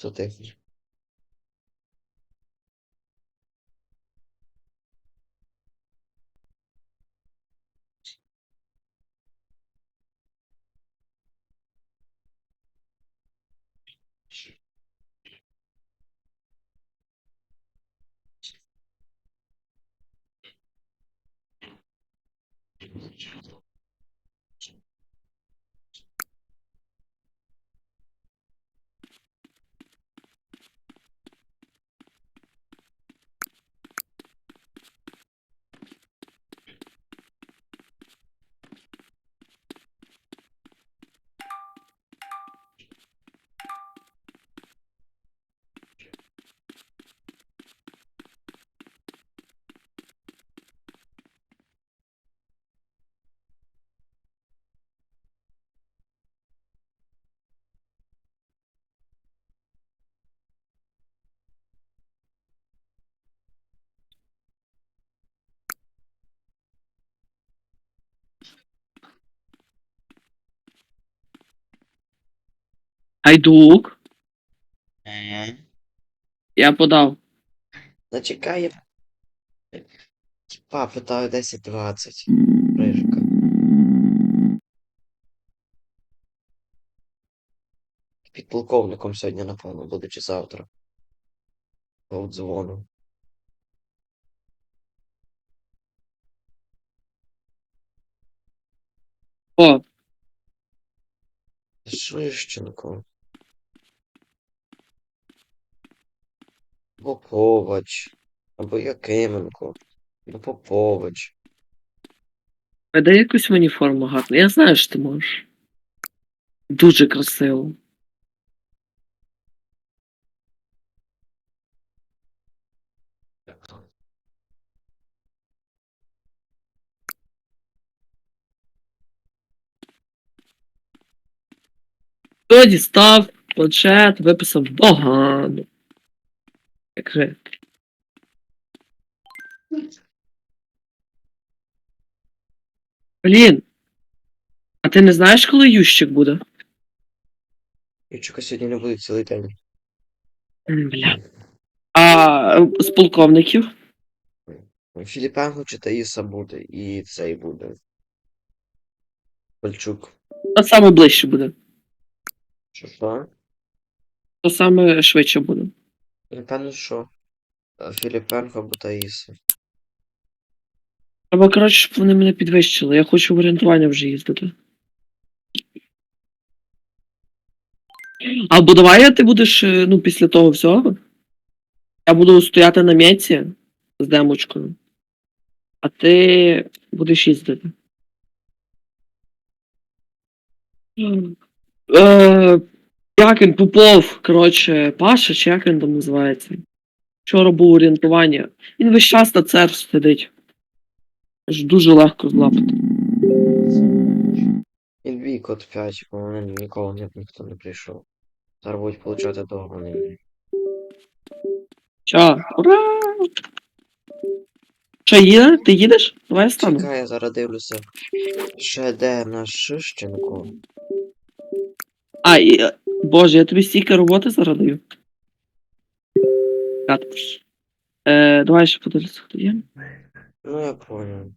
Що ти? Гайдук, Е. я подав. Зачекай. я- Типа, питаю 10-20. Рижика. Підполковником сьогодні, напевно, буде чи завтра. По дзвону. О, Шищенко. Попович. Або Якименко. Або Попович. дай якусь мені форму гарну. Я знаю, що ти можеш. Дуже красиво. Тоді став планшет, виписав догану. Як же. Блін. А ти не знаєш, коли ющик буде? Ючука сьогодні не буде цілий день. Бля. А е, з полковників? Філіпенко чи Таїса буде, і цей буде. Пальчук. А саме ближче буде. Що що? То саме швидше буде. Напевно, що. е, Філіпенко або Таїса. Треба, коротше, щоб вони мене підвищили. Я хочу в орієнтування вже їздити. Або давай ти будеш, е, ну, після того всього. Я буду стояти на м'яці з демочкою. А ти будеш їздити. Е, як він, Попов, коротше, Паша, чи як він там називається? Вчора було орієнтування. Він весь час на церкві сидить. Аж дуже легко злапати. І дві код 5, бо мене ніколи ні, ніхто не прийшов. Зараз будуть получати довго. Ча, ура! Що, їде? Ти їдеш? Давай я стану. Чекай, я зараз дивлюся. Ще де наш Шищенко? А, і, е, боже, я тобі стільки роботи зарадаю. Е, давай ще подивлюся, хто є. Ну я понял.